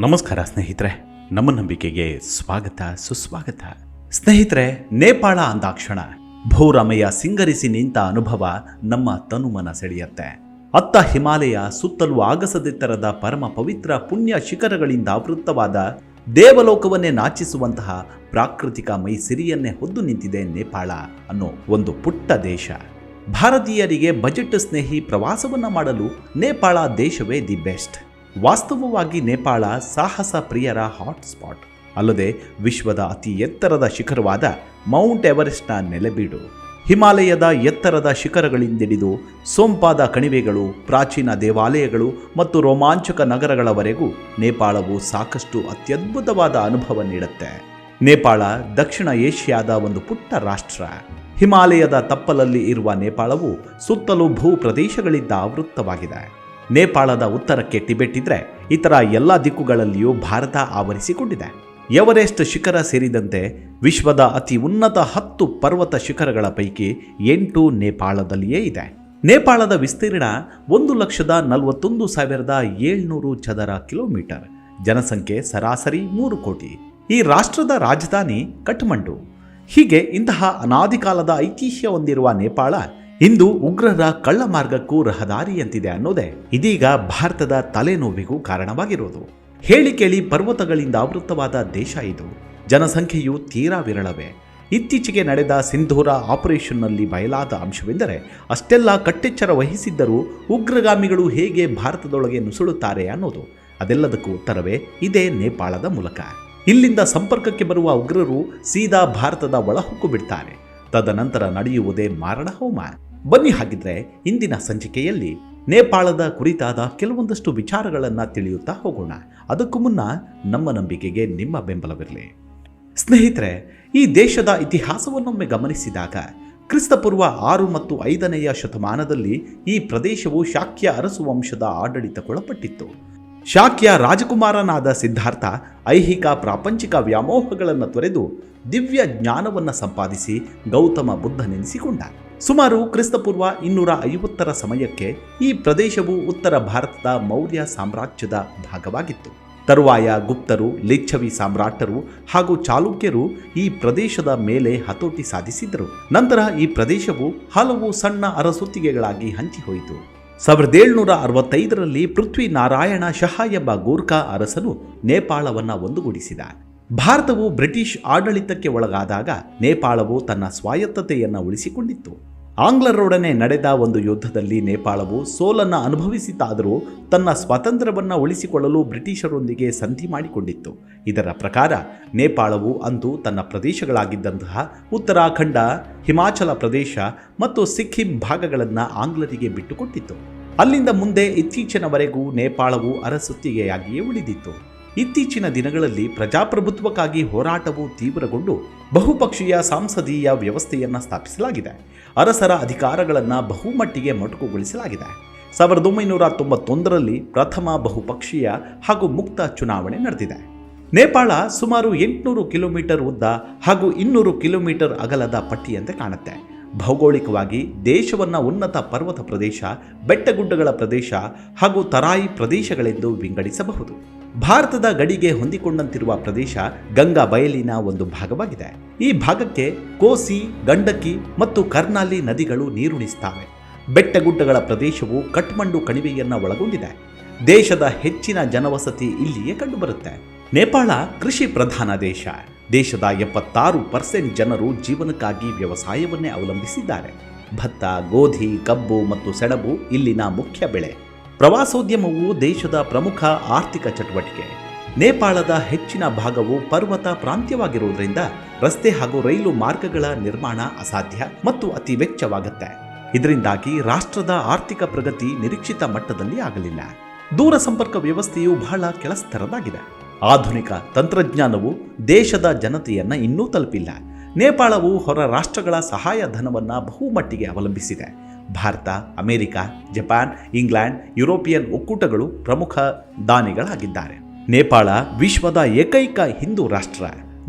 ನಮಸ್ಕಾರ ಸ್ನೇಹಿತರೆ, ನಮ್ಮ ನಂಬಿಕೆಗೆ ಸ್ವಾಗತ, ಸುಸ್ವಾಗತ. ಸ್ನೇಹಿತರೆ, ನೇಪಾಳ ಅಂದಾಕ್ಷಣ. ಭೌರಮಯ ಸಿಂಗರಿಸಿ ನಿಂತ ಅನುಭವ ನಮ್ಮ ತನುಮನ ಸೆಳೆಯುತ್ತೆ. ಅತ್ತ ಹಿಮಾಲಯ ಸುತ್ತಲೂ ಆಗಸದೆತ್ತರದ ಪರಮ ಪವಿತ್ರ ಪುಣ್ಯ ಶಿಖರಗಳಿಂದ ಆವೃತ್ತವಾದ ದೇವಲೋಕವನ್ನೇ ನಾಚಿಸುವಂತಹ ಪ್ರಾಕೃತಿಕ ಮೈ ಸಿರಿಯನ್ನೇ ಹೊದ್ದು ನಿಂತಿದೆ ನೇಪಾಳ ಅನ್ನೋ ಒಂದು ಪುಟ್ಟ ದೇಶ. ಭಾರತೀಯರಿಗೆ ಬಜೆಟ್ ಸ್ನೇಹಿ ಪ್ರವಾಸವನ್ನ ಮಾಡಲು ನೇಪಾಳ ದೇಶವೇ ದಿ ಬೆಸ್ಟ್. ವಾಸ್ತವವಾಗಿ ನೇಪಾಳ ಸಾಹಸ ಪ್ರಿಯರ ಹಾಟ್ ಸ್ಪಾಟ್ ಅಲ್ಲದೆ ವಿಶ್ವದ ಅತಿ ಎತ್ತರದ ಶಿಖರವಾದ ಮೌಂಟ್ ಎವರೆಸ್ಟ್ನ ನೆಲೆಬೀಡು. ಹಿಮಾಲಯದ ಎತ್ತರದ ಶಿಖರಗಳಿಂದಿಡಿದು ಸೊಂಪಾದ ಕಣಿವೆಗಳು, ಪ್ರಾಚೀನ ದೇವಾಲಯಗಳು ಮತ್ತು ರೋಮಾಂಚಕ ನಗರಗಳವರೆಗೂ ನೇಪಾಳವು ಸಾಕಷ್ಟು ಅತ್ಯದ್ಭುತವಾದ ಅನುಭವ ನೀಡುತ್ತೆ. ನೇಪಾಳ ದಕ್ಷಿಣ ಏಷ್ಯಾದ ಒಂದು ಪುಟ್ಟ ರಾಷ್ಟ್ರ. ಹಿಮಾಲಯದ ತಪ್ಪಲಲ್ಲಿ ಇರುವ ನೇಪಾಳವು ಸುತ್ತಲೂ ಭೂ ಪ್ರದೇಶಗಳಿಂದ ಆವೃತ್ತವಾಗಿದೆ. ನೇಪಾಳದ ಉತ್ತರಕ್ಕೆ ಟಿಬೆಟ್ ಇದ್ರೆ ಇತರ ಎಲ್ಲ ದಿಕ್ಕುಗಳಲ್ಲಿಯೂ ಭಾರತ ಆವರಿಸಿಕೊಂಡಿದೆ. ಎವರೆಸ್ಟ್ ಶಿಖರ ಸೇರಿದಂತೆ ವಿಶ್ವದ ಅತಿ ಉನ್ನತ ಹತ್ತು ಪರ್ವತ ಶಿಖರಗಳ ಪೈಕಿ ಎಂಟು ನೇಪಾಳದಲ್ಲಿಯೇ ಇದೆ. ನೇಪಾಳದ ವಿಸ್ತೀರ್ಣ ಒಂದು ಲಕ್ಷದ ನಲವತ್ತೊಂದು ಸಾವಿರದ ಏಳ್ನೂರು ಚದರ ಕಿಲೋಮೀಟರ್. ಜನಸಂಖ್ಯೆ ಸರಾಸರಿ ಮೂರು ಕೋಟಿ. ಈ ರಾಷ್ಟ್ರದ ರಾಜಧಾನಿ ಕಠ್ಮಂಡು. ಹೀಗೆ ಇಂತಹ ಅನಾದಿಕಾಲದ ಐತಿಹ್ಯ ಹೊಂದಿರುವ ನೇಪಾಳ ಇಂದು ಉಗ್ರರ ಕಳ್ಳ ಮಾರ್ಗಕ್ಕೂ ರಹದಾರಿಯಂತಿದೆ ಅನ್ನೋದೇ. ಇದೀಗ ಭಾರತದ ತಲೆನೋವಿಗೂ ಕಾರಣವಾಗಿರೋದು. ಹೇಳಿ ಕೇಳಿ ಪರ್ವತಗಳಿಂದ ಆವೃತ್ತವಾದ ದೇಶ ಇದು. ಜನಸಂಖ್ಯೆಯು ತೀರಾ ವಿರಳವೇ. ಇತ್ತೀಚೆಗೆ ನಡೆದ ಸಿಂಧೂರ ಆಪರೇಷನ್ನಲ್ಲಿ ಬಯಲಾದ ಅಂಶವೆಂದರೆ, ಅಷ್ಟೆಲ್ಲ ಕಟ್ಟೆಚ್ಚರ ವಹಿಸಿದ್ದರೂ ಉಗ್ರಗಾಮಿಗಳು ಹೇಗೆ ಭಾರತದೊಳಗೆ ನುಸುಳುತ್ತಾರೆ ಅನ್ನೋದು. ಅದೆಲ್ಲದಕ್ಕೂ ಉತ್ತರವೇ, ಇದೇ ನೇಪಾಳದ ಮೂಲಕ. ಇಲ್ಲಿಂದ ಸಂಪರ್ಕಕ್ಕೆ ಬರುವ ಉಗ್ರರು ಸೀದಾ ಭಾರತದ ಒಳಹೊಕ್ಕು ಬಿಡ್ತಾರೆ. ತದನಂತರ ನಡೆಯುವುದೇ ಮಾರಣ ಹೋಮ ಬನ್ನಿ ಹಾಗಿದ್ರೆ ಇಂದಿನ ಸಂಚಿಕೆಯಲ್ಲಿ ನೇಪಾಳದ ಕುರಿತಾದ ಕೆಲವೊಂದಷ್ಟು ವಿಚಾರಗಳನ್ನು ತಿಳಿಯುತ್ತಾ ಹೋಗೋಣ. ಅದಕ್ಕೂ ಮುನ್ನ ನಮ್ಮ ನಂಬಿಕೆಗೆ ನಿಮ್ಮ ಬೆಂಬಲವಿರಲಿ. ಸ್ನೇಹಿತರೆ, ಈ ದೇಶದ ಇತಿಹಾಸವನ್ನೊಮ್ಮೆ ಗಮನಿಸಿದಾಗ ಕ್ರಿಸ್ತಪೂರ್ವ ಆರು ಮತ್ತು ಐದನೆಯ ಶತಮಾನದಲ್ಲಿ ಈ ಪ್ರದೇಶವು ಶಾಕ್ಯ ಅರಸು ವಂಶದ ಆಡಳಿತಕ್ಕೊಳಪಟ್ಟಿತ್ತು. ಶಾಕ್ಯ ರಾಜಕುಮಾರನಾದ ಸಿದ್ಧಾರ್ಥ ಐಹಿಕ ಪ್ರಾಪಂಚಿಕ ವ್ಯಾಮೋಹಗಳನ್ನು ತೊರೆದು ದಿವ್ಯ ಜ್ಞಾನವನ್ನು ಸಂಪಾದಿಸಿ ಗೌತಮ ಬುದ್ಧನೆನಿಸಿಕೊಂಡ. ಸುಮಾರು ಕ್ರಿಸ್ತಪೂರ್ವ ಇನ್ನೂರ ಐವತ್ತರ ಸಮಯಕ್ಕೆ ಈ ಪ್ರದೇಶವು ಉತ್ತರ ಭಾರತದ ಮೌರ್ಯ ಸಾಮ್ರಾಜ್ಯದ ಭಾಗವಾಗಿತ್ತು. ತರುವಾಯ ಗುಪ್ತರು, ಲಿಚ್ಛವಿ ಸಾಮ್ರಾಟರು ಹಾಗೂ ಚಾಲುಕ್ಯರು ಈ ಪ್ರದೇಶದ ಮೇಲೆ ಹತೋಟಿ ಸಾಧಿಸಿದರು. ನಂತರ ಈ ಪ್ರದೇಶವು ಹಲವು ಸಣ್ಣ ಅರಸುತ್ತಿಗೆಗಳಾಗಿ ಹಂಚಿಹೋಯಿತು. ಸಾವಿರದ ಏಳ್ನೂರ ಅರವತ್ತೈದರಲ್ಲಿ ಪೃಥ್ವಿ ನಾರಾಯಣ ಶಹ ಎಂಬ ಗೂರ್ಖಾ ಅರಸನು ನೇಪಾಳವನ್ನು ಒಂದುಗೂಡಿಸಿದ. ಭಾರತವು ಬ್ರಿಟಿಷ್ ಆಡಳಿತಕ್ಕೆ ಒಳಗಾದಾಗ ನೇಪಾಳವು ತನ್ನ ಸ್ವಾಯತ್ತತೆಯನ್ನು ಉಳಿಸಿಕೊಂಡಿತ್ತು. ಆಂಗ್ಲರೊಡನೆ ನಡೆದ ಒಂದು ಯುದ್ಧದಲ್ಲಿ ನೇಪಾಳವು ಸೋಲನ್ನು ಅನುಭವಿಸಿತಾದರೂ ತನ್ನ ಸ್ವಾತಂತ್ರ್ಯವನ್ನು ಉಳಿಸಿಕೊಳ್ಳಲು ಬ್ರಿಟಿಷರೊಂದಿಗೆ ಸಂಧಿ ಮಾಡಿಕೊಂಡಿತ್ತು. ಇದರ ಪ್ರಕಾರ ನೇಪಾಳವು ಅಂದು ತನ್ನ ಪ್ರದೇಶಗಳಾಗಿದ್ದಂತಹ ಉತ್ತರಾಖಂಡ, ಹಿಮಾಚಲ ಪ್ರದೇಶ ಮತ್ತು ಸಿಕ್ಕಿಂ ಭಾಗಗಳನ್ನು ಆಂಗ್ಲರಿಗೆ ಬಿಟ್ಟುಕೊಟ್ಟಿತ್ತು. ಅಲ್ಲಿಂದ ಮುಂದೆ ಇತ್ತೀಚಿನವರೆಗೂ ನೇಪಾಳವು ಅರಸುತ್ತಿಗೆಯಾಗಿಯೇ ಉಳಿದಿತ್ತು. ಇತ್ತೀಚಿನ ದಿನಗಳಲ್ಲಿ ಪ್ರಜಾಪ್ರಭುತ್ವಕ್ಕಾಗಿ ಹೋರಾಟವು ತೀವ್ರಗೊಂಡು ಬಹುಪಕ್ಷೀಯ ಸಂಸದೀಯ ವ್ಯವಸ್ಥೆಯನ್ನು ಸ್ಥಾಪಿಸಲಾಗಿದೆ. ಅರಸರ ಅಧಿಕಾರಗಳನ್ನು ಬಹುಮಟ್ಟಿಗೆ ಮೊಟಕುಗೊಳಿಸಲಾಗಿದೆ. ಸಾವಿರದ ಒಂಬೈನೂರ ತೊಂಬತ್ತೊಂದರಲ್ಲಿ ಪ್ರಥಮ ಬಹುಪಕ್ಷೀಯ ಹಾಗೂ ಮುಕ್ತ ಚುನಾವಣೆ ನಡೆದಿದೆ. ನೇಪಾಳ ಸುಮಾರು ಎಂಟುನೂರು ಕಿಲೋಮೀಟರ್ ಉದ್ದ ಹಾಗೂ ಇನ್ನೂರು ಕಿಲೋಮೀಟರ್ ಅಗಲದ ಪಟ್ಟಿಯಂತೆ ಕಾಣುತ್ತೆ. ಭೌಗೋಳಿಕವಾಗಿ ದೇಶವನ್ನು ಉನ್ನತ ಪರ್ವತ ಪ್ರದೇಶ, ಬೆಟ್ಟಗುಡ್ಡಗಳ ಪ್ರದೇಶ ಹಾಗೂ ತರಾಯಿ ಪ್ರದೇಶಗಳೆಂದು ವಿಂಗಡಿಸಬಹುದು. ಭಾರತದ ಗಡಿಗೆ ಹೊಂದಿಕೊಂಡಂತಿರುವ ಪ್ರದೇಶ ಗಂಗಾ ಬಯಲಿನ ಒಂದು ಭಾಗವಾಗಿದೆ. ಈ ಭಾಗಕ್ಕೆ ಕೋಸಿ, ಗಂಡಕಿ ಮತ್ತು ಕರ್ನಾಲಿ ನದಿಗಳು ನೀರುಣಿಸುತ್ತವೆ ಬೆಟ್ಟಗುಡ್ಡಗಳ ಪ್ರದೇಶವು ಕಟ್ಮಂಡು ಕಣಿವೆಯನ್ನ ಒಳಗೊಂಡಿದೆ. ದೇಶದ ಹೆಚ್ಚಿನ ಜನವಸತಿ ಇಲ್ಲಿಯೇ ಕಂಡುಬರುತ್ತೆ. ನೇಪಾಳ ಕೃಷಿ ಪ್ರಧಾನ ದೇಶ. ದೇಶದ ಎಪ್ಪತ್ತಾರು ಪರ್ಸೆಂಟ್ ಜನರು ಜೀವನಕ್ಕಾಗಿ ವ್ಯವಸಾಯವನ್ನೇ ಅವಲಂಬಿಸಿದ್ದಾರೆ. ಭತ್ತ, ಗೋಧಿ, ಕಬ್ಬು ಮತ್ತು ಸೆಣಬು ಇಲ್ಲಿನ ಮುಖ್ಯ ಬೆಳೆ. ಪ್ರವಾಸೋದ್ಯಮವು ದೇಶದ ಪ್ರಮುಖ ಆರ್ಥಿಕ ಚಟುವಟಿಕೆ. ನೇಪಾಳದ ಹೆಚ್ಚಿನ ಭಾಗವು ಪರ್ವತ ಪ್ರಾಂತ್ಯವಾಗಿರುವುದರಿಂದ ರಸ್ತೆ ಹಾಗೂ ರೈಲು ಮಾರ್ಗಗಳ ನಿರ್ಮಾಣ ಅಸಾಧ್ಯ ಮತ್ತು ಅತಿ ವೆಚ್ಚವಾಗುತ್ತೆ. ಇದರಿಂದಾಗಿ ರಾಷ್ಟ್ರದ ಆರ್ಥಿಕ ಪ್ರಗತಿ ನಿರೀಕ್ಷಿತ ಮಟ್ಟದಲ್ಲಿ ಆಗಲಿಲ್ಲ. ದೂರ ಸಂಪರ್ಕ ವ್ಯವಸ್ಥೆಯು ಬಹಳ ಕೆಳಸ್ತರದಾಗಿದೆ. ಆಧುನಿಕ ತಂತ್ರಜ್ಞಾನವು ದೇಶದ ಜನತೆಯನ್ನ ಇನ್ನೂ ತಲುಪಿಲ್ಲ. ನೇಪಾಳವು ಹೊರ ರಾಷ್ಟ್ರಗಳ ಸಹಾಯಧನವನ್ನು ಬಹುಮಟ್ಟಿಗೆ ಅವಲಂಬಿಸಿದೆ. Bharat, America, Japan, England, European ಒಕ್ಕೂಟಗಳು ಪ್ರಮುಖ ದಾನಿಗಳಾಗಿದ್ದಾರೆ. ನೇಪಾಳ ವಿಶ್ವದ ಏಕೈಕ ಹಿಂದೂ ರಾಷ್ಟ್ರ.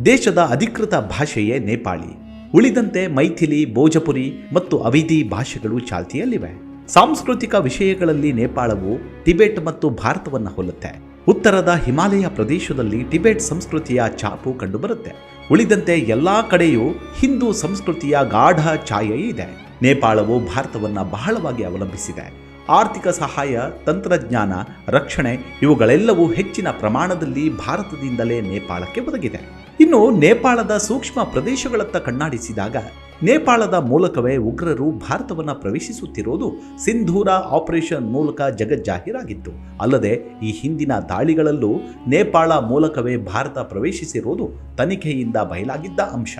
ದೇಶದ ಅಧಿಕೃತ ಭಾಷೆಯೇ ನೇಪಾಳಿ. ಉಳಿದಂತೆ ಮೈಥಿಲಿ, ಭೋಜಪುರಿ ಮತ್ತು ಅವಿಧಿ ಭಾಷೆಗಳು ಚಾಲ್ತಿಯಲ್ಲಿವೆ. ಸಾಂಸ್ಕೃತಿಕ ವಿಷಯಗಳಲ್ಲಿ ನೇಪಾಳವು ಟಿಬೆಟ್ ಮತ್ತು ಭಾರತವನ್ನು ಹೋಲುತ್ತೆ. ಉತ್ತರದ ಹಿಮಾಲಯ ಪ್ರದೇಶದಲ್ಲಿ ಟಿಬೆಟ್ ಸಂಸ್ಕೃತಿಯ ಛಾಪು ಕಂಡುಬರುತ್ತೆ. ಉಳಿದಂತೆ ಎಲ್ಲಾ ಕಡೆಯೂ ಹಿಂದೂ ಸಂಸ್ಕೃತಿಯ ಗಾಢ ಛಾಯೆ ಇದೆ. ನೇಪಾಳವು ಭಾರತವನ್ನು ಬಹಳವಾಗಿ ಅವಲಂಬಿಸಿದೆ. ಆರ್ಥಿಕ ಸಹಾಯ, ತಂತ್ರಜ್ಞಾನ, ರಕ್ಷಣೆ ಇವುಗಳೆಲ್ಲವೂ ಹೆಚ್ಚಿನ ಪ್ರಮಾಣದಲ್ಲಿ ಭಾರತದಿಂದಲೇ ನೇಪಾಳಕ್ಕೆ ಒದಗಿದೆ. ಇನ್ನು ನೇಪಾಳದ ಸೂಕ್ಷ್ಮ ಪ್ರದೇಶಗಳತ್ತ ಕಣ್ಣಾಡಿಸಿದಾಗ ನೇಪಾಳದ ಮೂಲಕವೇ ಉಗ್ರರು ಭಾರತವನ್ನು ಪ್ರವೇಶಿಸುತ್ತಿರುವುದು ಸಿಂಧೂರ ಆಪರೇಷನ್ ಮೂಲಕ ಜಗಜ್ಜಾಹೀರಾಗಿತ್ತು. ಅಲ್ಲದೆ ಈ ಹಿಂದಿನ ದಾಳಿಗಳಲ್ಲೂ ನೇಪಾಳ ಮೂಲಕವೇ ಭಾರತ ಪ್ರವೇಶಿಸಿರುವುದು ತನಿಖೆಯಿಂದ ಬಯಲಾಗಿದ್ದ ಅಂಶ.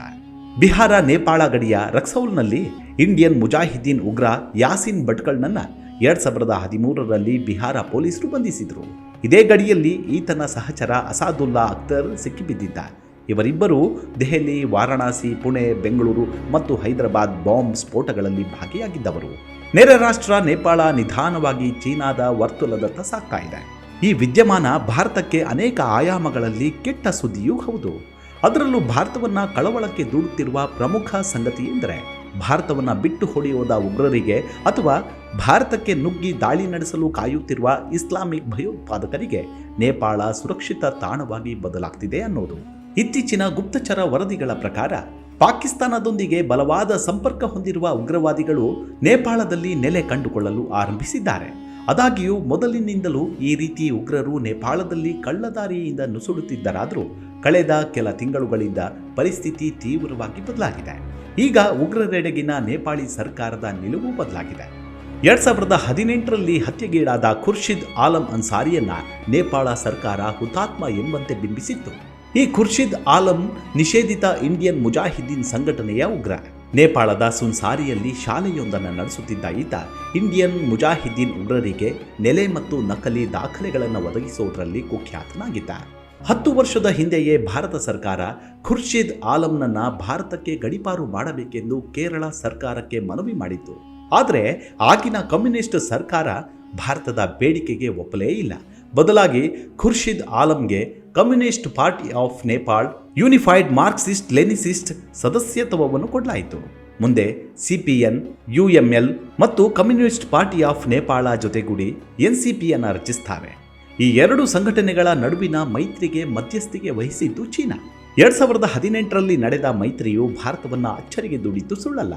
ಬಿಹಾರ, ನೇಪಾಳ ಗಡಿಯ ರಕ್ಸೌಲ್ನಲ್ಲಿ ಇಂಡಿಯನ್ ಮುಜಾಹಿದ್ದೀನ್ ಉಗ್ರ ಯಾಸಿನ್ ಭಟ್ಕಳ್ನನ್ನ ಎರಡು ಸಾವಿರದ ಹದಿಮೂರರಲ್ಲಿ ಬಿಹಾರ ಪೊಲೀಸರು ಬಂಧಿಸಿದರು. ಇದೇ ಗಡಿಯಲ್ಲಿ ಈತನ ಸಹಚರ ಅಸಾದುಲ್ಲಾ ಅಖ್ತರ್ ಸಿಕ್ಕಿಬಿದ್ದಿದ್ದ. ಇವರಿಬ್ಬರು ದೆಹಲಿ, ವಾರಣಾಸಿ, ಪುಣೆ, ಬೆಂಗಳೂರು ಮತ್ತು ಹೈದರಾಬಾದ್ ಬಾಂಬ್ ಸ್ಫೋಟಗಳಲ್ಲಿ ಭಾಗಿಯಾಗಿದ್ದವರು. ನೆರೆ ರಾಷ್ಟ್ರ ನೇಪಾಳ ನಿಧಾನವಾಗಿ ಚೀನಾದ ವರ್ತುಲದತ್ತ ಸಾಗ್ತಾ ಇದೆ ಈ ವಿದ್ಯಮಾನ ಭಾರತಕ್ಕೆ ಅನೇಕ ಆಯಾಮಗಳಲ್ಲಿ ಕೆಟ್ಟ ಸುದ್ದಿಯೂ ಹೌದು. ಅದರಲ್ಲೂ ಭಾರತವನ್ನ ಕಳವಳಕ್ಕೆ ದೂಡುತ್ತಿರುವ ಪ್ರಮುಖ ಸಂಗತಿ ಎಂದರೆ ಭಾರತವನ್ನ ಬಿಟ್ಟು ಹೊಡೆಯೋದ ಉಗ್ರರಿಗೆ ಅಥವಾ ಭಾರತಕ್ಕೆ ನುಗ್ಗಿ ದಾಳಿ ನಡೆಸಲು ಕಾಯುತ್ತಿರುವ ಇಸ್ಲಾಮಿಕ್ ಭಯೋತ್ಪಾದಕರಿಗೆ ನೇಪಾಳ ಸುರಕ್ಷಿತ ತಾಣವಾಗಿ ಬದಲಾಗ್ತಿದೆ ಅನ್ನೋದು. ಇತ್ತೀಚಿನ ಗುಪ್ತಚರ ವರದಿಗಳ ಪ್ರಕಾರ, ಪಾಕಿಸ್ತಾನದೊಂದಿಗೆ ಬಲವಾದ ಸಂಪರ್ಕ ಹೊಂದಿರುವ ಉಗ್ರವಾದಿಗಳು ನೇಪಾಳದಲ್ಲಿ ನೆಲೆ ಕಂಡುಕೊಳ್ಳಲು ಆರಂಭಿಸಿದ್ದಾರೆ. ಅದಾಗಿಯೂ ಮೊದಲಿನಿಂದಲೂ ಈ ರೀತಿ ಉಗ್ರರು ನೇಪಾಳದಲ್ಲಿ ಕಳ್ಳದಾರಿಯಿಂದ ನುಸುಳುತ್ತಿದ್ದರಾದರೂ, ಕಳೆದ ಕೆಲ ತಿಂಗಳುಗಳಿಂದ ಪರಿಸ್ಥಿತಿ ತೀವ್ರವಾಗಿ ಬದಲಾಗಿದೆ. ಈಗ ಉಗ್ರರೆಡೆಗಿನ ನೇಪಾಳಿ ಸರ್ಕಾರದ ನಿಲುವು ಬದಲಾಗಿದೆ. ಎರಡ್ ಸಾವಿರದ ಹದಿನೆಂಟರಲ್ಲಿ ಹತ್ಯೆಗೀಡಾದ ಖುರ್ಷಿದ್ ಆಲಂ ಅನ್ಸಾರಿಯನ್ನ ನೇಪಾಳ ಸರ್ಕಾರ ಹುತಾತ್ಮ ಎಂಬಂತೆ ಬಿಂಬಿಸಿತ್ತು. ಈ ಖುರ್ಷಿದ್ ಆಲಂ ನಿಷೇಧಿತ ಇಂಡಿಯನ್ ಮುಜಾಹಿದ್ದೀನ್ ಸಂಘಟನೆಯ ಉಗ್ರ. ನೇಪಾಳದ ಸುನ್ಸಾರಿಯಲ್ಲಿ ಶಾಲೆಯೊಂದನ್ನು ನಡೆಸುತ್ತಿದ್ದ ಈತ ಇಂಡಿಯನ್ ಮುಜಾಹಿದ್ದೀನ್ ಉಗ್ರರಿಗೆ ನೆಲೆ ಮತ್ತು ನಕಲಿ ದಾಖಲೆಗಳನ್ನು ಒದಗಿಸುವುದರಲ್ಲಿ ಕುಖ್ಯಾತನಾಗಿದ್ದ. ಹತ್ತು ವರ್ಷದ ಹಿಂದೆಯೇ ಭಾರತ ಸರ್ಕಾರ ಖುರ್ಷಿದ್ ಆಲಂನನ್ನ ಭಾರತಕ್ಕೆ ಗಡಿಪಾರು ಮಾಡಬೇಕೆಂದು ಕೇರಳ ಸರ್ಕಾರಕ್ಕೆ ಮನವಿ ಮಾಡಿತ್ತು. ಆದರೆ ಆಗಿನ ಕಮ್ಯುನಿಸ್ಟ್ ಸರ್ಕಾರ ಭಾರತದ ಬೇಡಿಕೆಗೆ ಒಪ್ಪಲೇ ಇಲ್ಲ. ಬದಲಾಗಿ Khurshid ಆಲಂಗೆ communist party of Nepal unified Marxist Leninist ಸದಸ್ಯತ್ವವನ್ನು ಕೊಡಲಾಯಿತು. ಮುಂದೆ ಸಿಪಿಎನ್ ಯುಎಂಎಲ್ ಮತ್ತು ಕಮ್ಯುನಿಸ್ಟ್ ಪಾರ್ಟಿ ಆಫ್ ನೇಪಾಳ ಜೊತೆಗೂಡಿ ಎನ್ಸಿಪಿಯನ್ನು ರಚಿಸುತ್ತವೆ ಈ ಎರಡು ಸಂಘಟನೆಗಳ ನಡುವಿನ ಮೈತ್ರಿಗೆ ಮಧ್ಯಸ್ಥಿಕೆ ವಹಿಸಿದ್ದು ಚೀನಾ. ಎರಡ್ ಸಾವಿರದ ಹದಿನೆಂಟರಲ್ಲಿ ನಡೆದ ಮೈತ್ರಿಯು ಭಾರತವನ್ನ ಅಚ್ಚರಿಗೆ ದುಡಿದ್ದು ಸುಳ್ಳಲ್ಲ.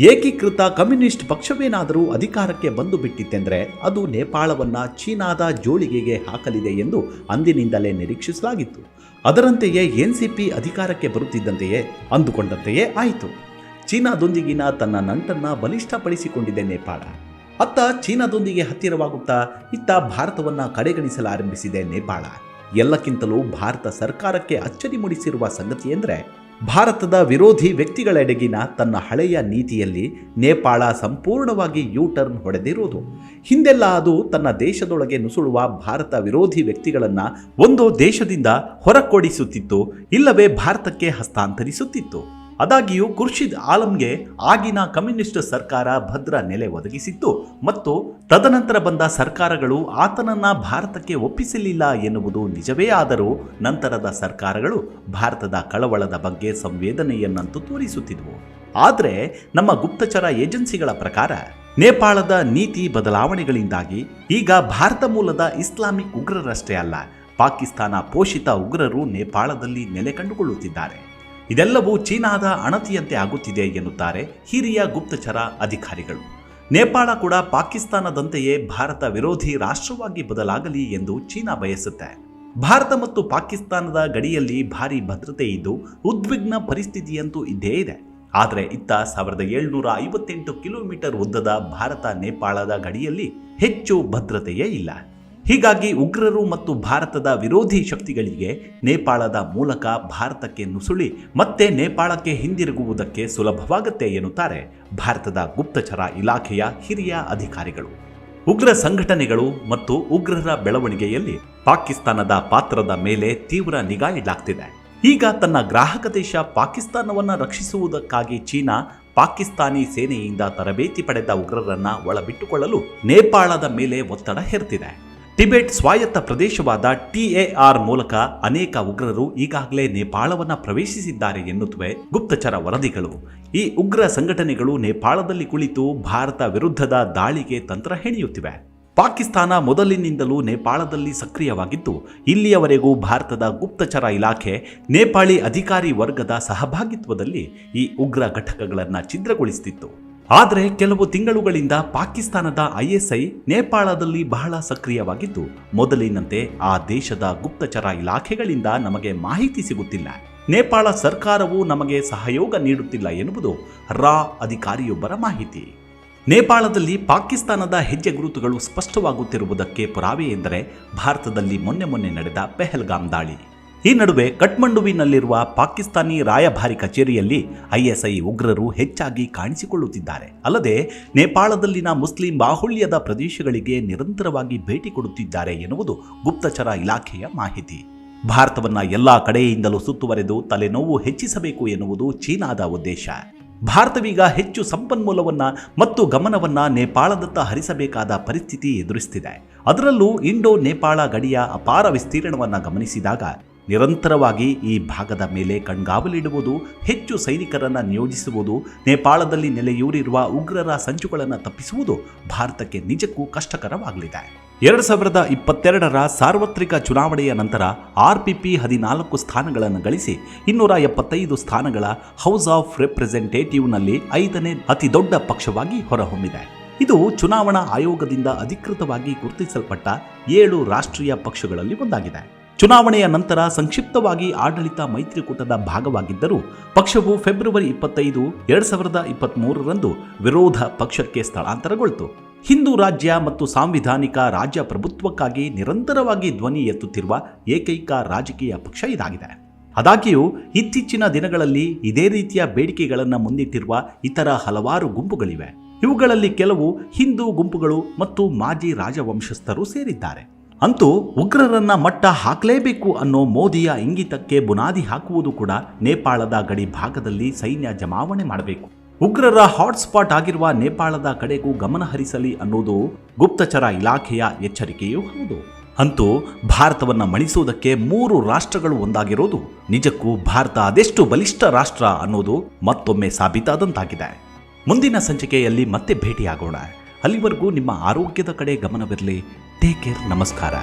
ಏಕೀಕೃತ ಕಮ್ಯುನಿಸ್ಟ್ ಪಕ್ಷವೇನಾದರೂ ಅಧಿಕಾರಕ್ಕೆ ಬಂದು ಬಿಟ್ಟಿತ್ತೆಂದರೆ ಅದು ನೇಪಾಳವನ್ನ ಚೀನಾದ ಜೋಳಿಗೆಗೆ ಹಾಕಲಿದೆ ಎಂದು ಅಂದಿನಿಂದಲೇ ನಿರೀಕ್ಷಿಸಲಾಗಿತ್ತು. ಅದರಂತೆಯೇ ಎನ್ಸಿಪಿ ಅಧಿಕಾರಕ್ಕೆ ಬರುತ್ತಿದ್ದಂತೆಯೇ ಅಂದುಕೊಂಡಂತೆಯೇ ಆಯಿತು. ಚೀನಾದೊಂದಿಗಿನ ತನ್ನ ನಂಟನ್ನ ಬಲಿಷ್ಠಪಡಿಸಿಕೊಂಡಿದೆ ನೇಪಾಳ. ಅತ್ತ ಚೀನಾದೊಂದಿಗೆ ಹತ್ತಿರವಾಗುತ್ತಾ ಇತ್ತ ಭಾರತವನ್ನ ಕಡೆಗಣಿಸಲಾರಂಭಿಸಿದೆ ನೇಪಾಳ. ಎಲ್ಲಕ್ಕಿಂತಲೂ ಭಾರತ ಸರ್ಕಾರಕ್ಕೆ ಅಚ್ಚರಿ ಮೂಡಿಸಿರುವ ಸಂಗತಿ ಎಂದರೆ, ಭಾರತದ ವಿರೋಧಿ ವ್ಯಕ್ತಿಗಳೆಡೆಗಿನ ತನ್ನ ಹಳೆಯ ನೀತಿಯಲ್ಲಿ ನೇಪಾಳ ಸಂಪೂರ್ಣವಾಗಿ ಯೂ ಟರ್ನ್ ಹೊಡೆದಿರುವುದು. ಹಿಂದೆಲ್ಲ ಅದು ತನ್ನ ದೇಶದೊಳಗೆ ನುಸುಳುವ ಭಾರತ ವಿರೋಧಿ ವ್ಯಕ್ತಿಗಳನ್ನು ಒಂದು ದೇಶದಿಂದ ಹೊರಕೊಡಿಸುತ್ತಿತ್ತು, ಇಲ್ಲವೇ ಭಾರತಕ್ಕೆ ಹಸ್ತಾಂತರಿಸುತ್ತಿತ್ತು. ಆದಾಗ್ಯೂ ಖುರ್ಷಿದ್ ಆಲಂಗೆ ಆಗಿನ ಕಮ್ಯುನಿಸ್ಟ್ ಸರ್ಕಾರ ಭದ್ರ ನೆಲೆ ಒದಗಿಸಿತ್ತು ಮತ್ತು ತದನಂತರ ಬಂದ ಸರ್ಕಾರಗಳು ಆತನನ್ನ ಭಾರತಕ್ಕೆ ಒಪ್ಪಿಸಲಿಲ್ಲ ಎನ್ನುವುದು ನಿಜವೇ ಆದರೂ ನಂತರದ ಸರ್ಕಾರಗಳು ಭಾರತದ ಕಳವಳದ ಬಗ್ಗೆ ಸಂವೇದನೆಯನ್ನಂತೂ ತೋರಿಸುತ್ತಿದ್ವು. ಆದರೆ ನಮ್ಮ ಗುಪ್ತಚರ ಏಜೆನ್ಸಿಗಳ ಪ್ರಕಾರ ನೇಪಾಳದ ನೀತಿ ಬದಲಾವಣೆಗಳಿಂದಾಗಿ ಈಗ ಭಾರತ ಮೂಲದ ಇಸ್ಲಾಮಿಕ್ ಉಗ್ರರಷ್ಟೇ ಅಲ್ಲ, ಪಾಕಿಸ್ತಾನ ಪೋಷಿತ ಉಗ್ರರು ನೇಪಾಳದಲ್ಲಿ ನೆಲೆ ಕಂಡುಕೊಳ್ಳುತ್ತಿದ್ದಾರೆ. ಇದೆಲ್ಲವೂ ಚೀನಾದ ಅಣತಿಯಂತೆ ಆಗುತ್ತಿದೆ ಎನ್ನುತ್ತಾರೆ ಹಿರಿಯ ಗುಪ್ತಚರ ಅಧಿಕಾರಿಗಳು. ನೇಪಾಳ ಕೂಡ ಪಾಕಿಸ್ತಾನದಂತೆಯೇ ಭಾರತ ವಿರೋಧಿ ರಾಷ್ಟ್ರವಾಗಿ ಬದಲಾಗಲಿ ಎಂದು ಚೀನಾ ಬಯಸುತ್ತೆ. ಭಾರತ ಮತ್ತು ಪಾಕಿಸ್ತಾನದ ಗಡಿಯಲ್ಲಿ ಭಾರಿ ಭದ್ರತೆ ಇದ್ದು ಉದ್ವಿಗ್ನ ಪರಿಸ್ಥಿತಿಯಂತೂ ಇದ್ದೇ ಇದೆ. ಆದರೆ ಇತ್ತ ಸಾವಿರದ ಏಳ್ನೂರ ಐವತ್ತೆಂಟು ಕಿಲೋಮೀಟರ್ ಉದ್ದದ ಭಾರತ ನೇಪಾಳದ ಗಡಿಯಲ್ಲಿ ಹೆಚ್ಚು ಭದ್ರತೆಯೇ ಇಲ್ಲ. ಹೀಗಾಗಿ ಉಗ್ರರು ಮತ್ತು ಭಾರತದ ವಿರೋಧಿ ಶಕ್ತಿಗಳಿಗೆ ನೇಪಾಳದ ಮೂಲಕ ಭಾರತಕ್ಕೆ ನುಸುಳಿ, ಮತ್ತೆ ನೇಪಾಳಕ್ಕೆ ಹಿಂದಿರುಗುವುದಕ್ಕೆ ಸುಲಭವಾಗುತ್ತೆ ಎನ್ನುತ್ತಾರೆ ಭಾರತದ ಗುಪ್ತಚರ ಇಲಾಖೆಯ ಹಿರಿಯ ಅಧಿಕಾರಿಗಳು. ಉಗ್ರ ಸಂಘಟನೆಗಳು ಮತ್ತು ಉಗ್ರರ ಬೆಳವಣಿಗೆಯಲ್ಲಿ ಪಾಕಿಸ್ತಾನದ ಪಾತ್ರದ ಮೇಲೆ ತೀವ್ರ ನಿಗಾ ಇಡಲಾಗ್ತಿದೆ. ಈಗ ತನ್ನ ಗ್ರಾಹಕ ದೇಶ ಪಾಕಿಸ್ತಾನವನ್ನು ರಕ್ಷಿಸುವುದಕ್ಕಾಗಿ ಚೀನಾ ಪಾಕಿಸ್ತಾನಿ ಸೇನೆಯಿಂದ ತರಬೇತಿ ಪಡೆದ ಉಗ್ರರನ್ನ ಒಳಬಿಟ್ಟುಕೊಳ್ಳಲು ನೇಪಾಳದ ಮೇಲೆ ಒತ್ತಡ ಹೇರ್ತಿದೆ. ಟಿಬೆಟ್ ಸ್ವಾಯತ್ತ ಪ್ರದೇಶವಾದ ಟಿಎಆರ್ ಮೂಲಕ ಅನೇಕ ಉಗ್ರರು ಈಗಾಗಲೇ ನೇಪಾಳವನ್ನ ಪ್ರವೇಶಿಸಿದ್ದಾರೆ ಎನ್ನುತ್ತವೆ ಗುಪ್ತಚರ ವರದಿಗಳು. ಈ ಉಗ್ರ ಸಂಘಟನೆಗಳು ನೇಪಾಳದಲ್ಲಿ ಕುಳಿತು ಭಾರತ ವಿರುದ್ಧದ ದಾಳಿಗೆ ತಂತ್ರ ಹೆಣೆಯುತ್ತಿವೆ. ಪಾಕಿಸ್ತಾನ ಮೊದಲಿನಿಂದಲೂ ನೇಪಾಳದಲ್ಲಿ ಸಕ್ರಿಯವಾಗಿದ್ದು, ಇಲ್ಲಿಯವರೆಗೂ ಭಾರತದ ಗುಪ್ತಚರ ಇಲಾಖೆ ನೇಪಾಳಿ ಅಧಿಕಾರಿ ವರ್ಗದ ಸಹಭಾಗಿತ್ವದಲ್ಲಿ ಈ ಉಗ್ರ ಘಟಕಗಳನ್ನು ಛಿದ್ರಗೊಳಿಸುತ್ತಿತ್ತು ಆದರೆ ಕೆಲವು ತಿಂಗಳುಗಳಿಂದ ಪಾಕಿಸ್ತಾನದ ಐಎಸ್ಐ ನೇಪಾಳದಲ್ಲಿ ಬಹಳ ಸಕ್ರಿಯವಾಗಿದ್ದು, ಮೊದಲಿನಂತೆ ಆ ದೇಶದ ಗುಪ್ತಚರ ಇಲಾಖೆಗಳಿಂದ ನಮಗೆ ಮಾಹಿತಿ ಸಿಗುತ್ತಿಲ್ಲ. ನೇಪಾಳ ಸರ್ಕಾರವು ನಮಗೆ ಸಹಯೋಗ ನೀಡುತ್ತಿಲ್ಲ ಎನ್ನುವುದು ರಾ ಅಧಿಕಾರಿಯೊಬ್ಬರ ಮಾಹಿತಿ. ನೇಪಾಳದಲ್ಲಿ ಪಾಕಿಸ್ತಾನದ ಹೆಜ್ಜೆ ಗುರುತುಗಳು ಸ್ಪಷ್ಟವಾಗುತ್ತಿರುವುದಕ್ಕೆ ಪುರಾವೆ ಎಂದರೆ, ಭಾರತದಲ್ಲಿ ಮೊನ್ನೆ ಮೊನ್ನೆ ನಡೆದ ಪೆಹಲ್ಗಾಮ್ ದಾಳಿ. ಈ ನಡುವೆ ಕಠ್ಮಂಡುವಿನಲ್ಲಿರುವ ಪಾಕಿಸ್ತಾನಿ ರಾಯಭಾರಿ ಕಚೇರಿಯಲ್ಲಿ ಐಎಸ್ಐ ಉಗ್ರರು ಹೆಚ್ಚಾಗಿ ಕಾಣಿಸಿಕೊಳ್ಳುತ್ತಿದ್ದಾರೆ. ಅಲ್ಲದೆ, ನೇಪಾಳದಲ್ಲಿನ ಮುಸ್ಲಿಂ ಬಾಹುಳ್ಯದ ಪ್ರದೇಶಗಳಿಗೆ ನಿರಂತರವಾಗಿ ಭೇಟಿ ಕೊಡುತ್ತಿದ್ದಾರೆ ಎನ್ನುವುದು ಗುಪ್ತಚರ ಇಲಾಖೆಯ ಮಾಹಿತಿ. ಭಾರತವನ್ನ ಎಲ್ಲಾ ಕಡೆಯಿಂದಲೂ ಸುತ್ತುವರೆದು ತಲೆನೋವು ಹೆಚ್ಚಿಸಬೇಕು ಎನ್ನುವುದು ಚೀನಾದ ಉದ್ದೇಶ. ಭಾರತವೀಗ ಹೆಚ್ಚು ಸಂಪನ್ಮೂಲವನ್ನ ಮತ್ತು ಗಮನವನ್ನ ನೇಪಾಳದತ್ತ ಹರಿಸಬೇಕಾದ ಪರಿಸ್ಥಿತಿ ಎದುರಿಸುತ್ತಿದೆ ಅದರಲ್ಲೂ ಇಂಡೋ ನೇಪಾಳ ಗಡಿಯ ಅಪಾರ ವಿಸ್ತೀರ್ಣವನ್ನ ಗಮನಿಸಿದಾಗ ನಿರಂತರವಾಗಿ ಈ ಭಾಗದ ಮೇಲೆ ಕಣ್ಗಾವಲಿಡುವುದು, ಹೆಚ್ಚು ಸೈನಿಕರನ್ನು ನಿಯೋಜಿಸುವುದು, ನೇಪಾಳದಲ್ಲಿ ನೆಲೆಯೂರಿರುವ ಉಗ್ರರ ಸಂಚುಗಳನ್ನು ತಪ್ಪಿಸುವುದು ಭಾರತಕ್ಕೆ ನಿಜಕ್ಕೂ ಕಷ್ಟಕರವಾಗಲಿದೆ. ಎರಡು ಸಾವಿರದ ಇಪ್ಪತ್ತೆರಡರ ಸಾರ್ವತ್ರಿಕ ಚುನಾವಣೆಯ ನಂತರ ಆರ್ಪಿಪಿ ಹದಿನಾಲ್ಕು ಸ್ಥಾನಗಳನ್ನು ಗಳಿಸಿ ಇನ್ನೂರ ಎಪ್ಪತ್ತೈದು ಸ್ಥಾನಗಳ ಹೌಸ್ ಆಫ್ ರೆಪ್ರೆಸೆಂಟೇಟಿವ್ನಲ್ಲಿ ಐದನೇ ಅತಿ ದೊಡ್ಡ ಪಕ್ಷವಾಗಿ ಹೊರಹೊಮ್ಮಿದೆ. ಇದು ಚುನಾವಣಾ ಆಯೋಗದಿಂದ ಅಧಿಕೃತವಾಗಿ ಗುರುತಿಸಲ್ಪಟ್ಟ ಏಳು ರಾಷ್ಟ್ರೀಯ ಪಕ್ಷಗಳಲ್ಲಿ ಒಂದಾಗಿದೆ. ಚುನಾವಣೆಯ ನಂತರ ಸಂಕ್ಷಿಪ್ತವಾಗಿ ಆಡಳಿತ ಮೈತ್ರಿಕೂಟದ ಭಾಗವಾಗಿದ್ದರೂ ಪಕ್ಷವು ಫೆಬ್ರವರಿ ಇಪ್ಪತ್ತೈದು, ಎರಡ್ ಸಾವಿರದ ಇಪ್ಪತ್ತ್ ಮೂರರಂದು ವಿರೋಧ ಪಕ್ಷಕ್ಕೆ ಸ್ಥಳಾಂತರಗೊಳ್ತು. ಹಿಂದೂ ರಾಜ್ಯ ಮತ್ತು ಸಾಂವಿಧಾನಿಕ ರಾಜ್ಯ ಪ್ರಭುತ್ವಕ್ಕಾಗಿ ನಿರಂತರವಾಗಿ ಧ್ವನಿ ಎತ್ತುತ್ತಿರುವ ಏಕೈಕ ರಾಜಕೀಯ ಪಕ್ಷ ಇದಾಗಿದೆ. ಆದಾಗ್ಯೂ, ಇತ್ತೀಚಿನ ದಿನಗಳಲ್ಲಿ ಇದೇ ರೀತಿಯ ಬೇಡಿಕೆಗಳನ್ನು ಮುಂದಿಟ್ಟಿರುವ ಇತರ ಹಲವಾರು ಗುಂಪುಗಳಿವೆ. ಇವುಗಳಲ್ಲಿ ಕೆಲವು ಹಿಂದೂ ಗುಂಪುಗಳು ಮತ್ತು ಮಾಜಿ ರಾಜವಂಶಸ್ಥರು ಸೇರಿದ್ದಾರೆ. ಅಂತೂ ಉಗ್ರರನ್ನ ಮಟ್ಟ ಹಾಕಲೇಬೇಕು ಅನ್ನೋ ಮೋದಿಯ ಇಂಗಿತಕ್ಕೆ ಬುನಾದಿ ಹಾಕುವುದು ಕೂಡ ನೇಪಾಳದ ಗಡಿ ಭಾಗದಲ್ಲಿ ಸೈನ್ಯ ಜಮಾವಣೆ ಮಾಡಬೇಕು. ಉಗ್ರರ ಹಾಟ್ಸ್ಪಾಟ್ ಆಗಿರುವ ನೇಪಾಳದ ಕಡೆಗೂ ಗಮನ ಹರಿಸಲಿ ಅನ್ನೋದು ಗುಪ್ತಚರ ಇಲಾಖೆಯ ಎಚ್ಚರಿಕೆಯೂ ಹೌದು. ಅಂತೂ ಭಾರತವನ್ನ ಮಣಿಸುವುದಕ್ಕೆ ಮೂರು ರಾಷ್ಟ್ರಗಳು ಒಂದಾಗಿರೋದು, ನಿಜಕ್ಕೂ ಭಾರತ ಅದೆಷ್ಟು ಬಲಿಷ್ಠ ರಾಷ್ಟ್ರ ಅನ್ನೋದು ಮತ್ತೊಮ್ಮೆ ಸಾಬೀತಾದಂತಾಗಿದೆ. ಮುಂದಿನ ಸಂಚಿಕೆಯಲ್ಲಿ ಮತ್ತೆ ಭೇಟಿಯಾಗೋಣ. ಅಲ್ಲಿವರೆಗೂ ನಿಮ್ಮ ಆರೋಗ್ಯದ ಕಡೆ ಗಮನವಿರಲಿ. ಟೇಕ್ ಕೇರ್ ನಮಸ್ಕಾರ.